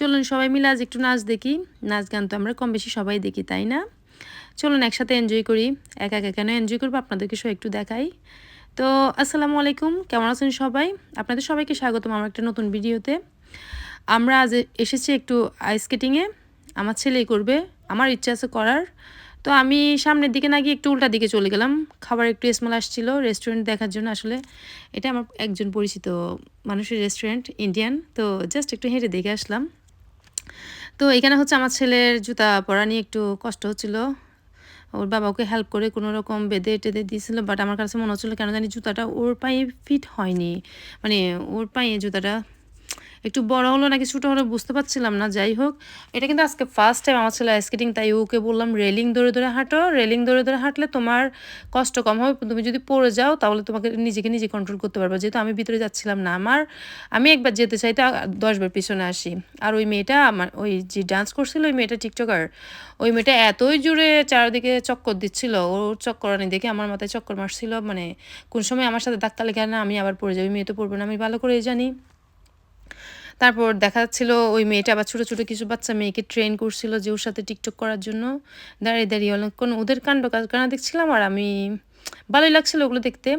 চলুন সবাই মিলে আজ একটু নাচ দেখি। নাচ গান তো আমরা কম বেশি সবাই দেখি, তাই না? চলুন একসাথে এনজয় করি। একা একা কেন এনজয় করব আপনাদেরকে সব একটু দেখাই। তো আসসালামু আলাইকুম, কেমন আছেন সবাই? আপনাদের সবাইকে স্বাগতম আমার একটা নতুন ভিডিওতে। আমরা আজ এসেছি একটু আইস স্কেটিংয়ে আমার ছেলেই করবে, আমার ইচ্ছা আছে করার। তো আমি সামনের দিকে না গিয়ে একটু উল্টা দিকে চলে গেলাম। খাবার একটু স্মেল আসছিল রেস্টুরেন্ট দেখার জন্য আসলে। এটা আমার একজন পরিচিত মানুষের রেস্টুরেন্ট ইন্ডিয়ান তো জাস্ট একটু হেঁটে দেখে আসলাম। তো এখানে হচ্ছে আমার ছেলের জুতা পরা নিয়ে একটু কষ্ট হচ্ছিল। ওর বাবা ওকে হেল্প করে কোনো রকম বেঁধে টেঁধে দিয়েছিল বাট আমার কাছে মনে হচ্ছিল কেন জানি জুতাটা ওর পায়ে ফিট হয়নি। মানে ওর পায়ে জুতাটা একটু বড় হলো নাকি ছোটো হলো বুঝতে পারছিলাম না, যাই হোক। এটা কিন্তু আজকে ফার্স্ট টাইম আমার ছেলে স্কেটিং তাই ওকে বললাম রেলিং ধরে ধরে হাঁটো রেলিং ধরে ধরে হাঁটলে তোমার কষ্ট কম হবে। তুমি যদি পড়ে যাও, তাহলে তোমাকে নিজেকে নিজে কন্ট্রোল করতে পারবে। যেহেতু আমি ভিতরে যাচ্ছিলাম না আমার, আমি একবার যেতে চাই চাইতে দশবার পিছনে আসি। আর ওই মেয়েটা আমার, ওই যে ডান্স করছিল, ওই মেয়েটা টিকটকার ওই মেয়েটা এতই জুড়ে চারিদিকে চক্কর দিচ্ছিল। ওর চক্করানি দেখে আমার মাথায় চক্কর মারছিল। মানে কোন সময় আমার সাথে ধাক্কা লেগে না, আমি আবার পড়ে যাই মেয়ে তো পড়বে না, আমি ভালো করে জানি। তারপর দেখা যাচ্ছিল ওই মেয়েটা বা ছোটো ছোটো কিছু বাচ্চা মেয়েকে ট্রেন করছিল যে ওর সাথে টিকটক করার জন্য। দাঁড়িয়ে দাঁড়িয়ে অনেকক্ষণ ওদের কাণ্ড কাজ দেখছিলাম আর আমি ভালোই লাগছিল ওগুলো দেখতে।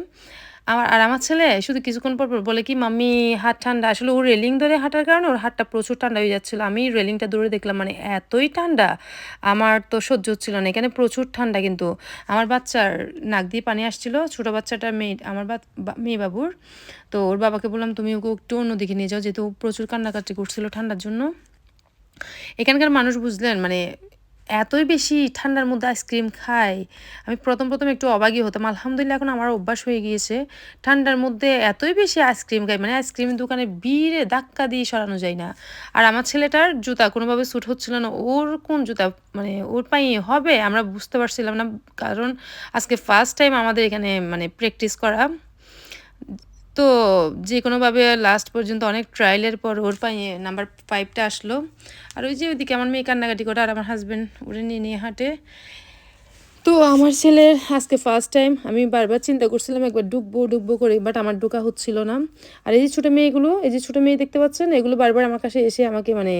আমার, আর আমার ছেলে শুধু কিছুক্ষণ পর পর বলে কি, মাম্মি, হাত ঠান্ডা। আসলে ওর রেলিং ধরে হাঁটার কারণে ওর হাতটা প্রচুর ঠান্ডা হয়ে যাচ্ছিল। আমি রেলিংটা দৌড়ে দেখলাম মানে এতই ঠান্ডা? আমার তো সহ্য হচ্ছিল না। এখানে প্রচুর ঠান্ডা কিন্তু। আমার বাচ্চার নাক দিয়ে পানি আসছিল। ছোটো বাচ্চাটা মেয়ে, আমার মেয়ে বাবুর। তো ওর বাবাকে বললাম, তুমি ওকে একটু অন্যদিকে নিয়ে যাও। যেহেতু প্রচুর কান্নাকাটি করছিল ঠান্ডার জন্য। এখানকার মানুষ বুঝলেন মানে এতই বেশি ঠান্ডার মধ্যে আইসক্রিম খাই। আমি প্রথম প্রথম একটু অবাগই হতাম। আলহামদুলিল্লাহ এখন আমার অভ্যাস হয়ে গিয়েছে। ঠান্ডার মধ্যে এতই বেশি আইসক্রিম খাই মানে আইসক্রিম দোকানে বিড়ে ধাক্কা দিয়ে সরানো যায় না। আর আমার ছেলেটার জুতা কোনোভাবে স্যুট হচ্ছিল না। ওর কোন জুতা? মানে ওর পায়ে হবে? আমরা বুঝতে পারছিলাম না। কারণ আজকে ফার্স্ট টাইম আমাদের এখানে মানে প্র্যাকটিস করা। তো যে কোনোভাবে লাস্ট পর্যন্ত অনেক ট্রায়ালের পর ওর পায়ে নাম্বার ফাইভটা আসলো। আর ওই যে ওইদিকে আমার মেয়ে কান্নাকাটি করে আর আমার হাজব্যান্ড ওরে নিয়ে নিয়ে হাঁটে। তো আমার ছেলের আজকে ফার্স্ট টাইম আমি বারবার চিন্তা করছিলাম একবার ডুববো ডুববো করে বাট আমার ডুকা হচ্ছিল না। আর এই যে ছোটো মেয়েগুলো, এই যে ছোটো মেয়ে দেখতে পাচ্ছেন, এগুলো বারবার আমার কাছে এসে আমাকে মানে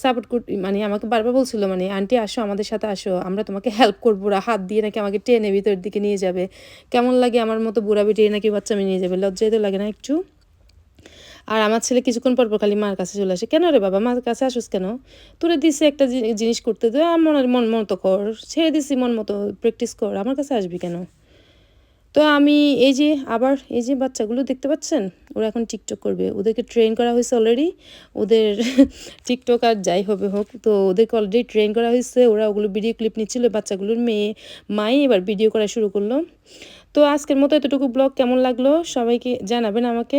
সাপোর্ট কর মানে আমাকে বারবার বলছিল মানে আন্টি, আসো, আমাদের সাথে আসো, আমরা তোমাকে হেল্প করব, ওরা হাত দিয়ে নাকি আমাকে টেনে ভিতরের দিকে নিয়ে যাবে। কেমন লাগে আমার মতো বুড়া বেটিয়ে নাকি বাচ্চা মেয়ে নিয়ে যাবে? লজ্জায় তো লাগে না একটু। আর আমার ছেলে কিছুক্ষণ পর পর খালি মার কাছে চলে আসে, কেন রে বাবা, মার কাছে আসুস কেন? তোরে দিছে একটা জিনিস করতে দে মনের মন মতো কর, ছেড়ে দিছি মন মতো প্র্যাকটিস কর, আমার কাছে আসবি কেন? তো আমি এই যে আবার এই যে বাচ্চাগুলো দেখতে পাচ্ছেন, ওরা এখন টিকটক করবে, ওদেরকে ট্রেন করা হয়েছে অলরেডি ওদের টিকটক আর যাই হবে হোক, তো ওদেরকে অলরেডি ট্রেন করা হয়েছে, ওরা ওগুলো ভিডিও ক্লিপ নিচ্ছিল বাচ্চাগুলোর মেয়ে, মাই এবার ভিডিও করা শুরু করল। তো আজকের মতো এতটুকু ব্লগ, কেমন লাগল? সবাইকে জানাবেন আমাকে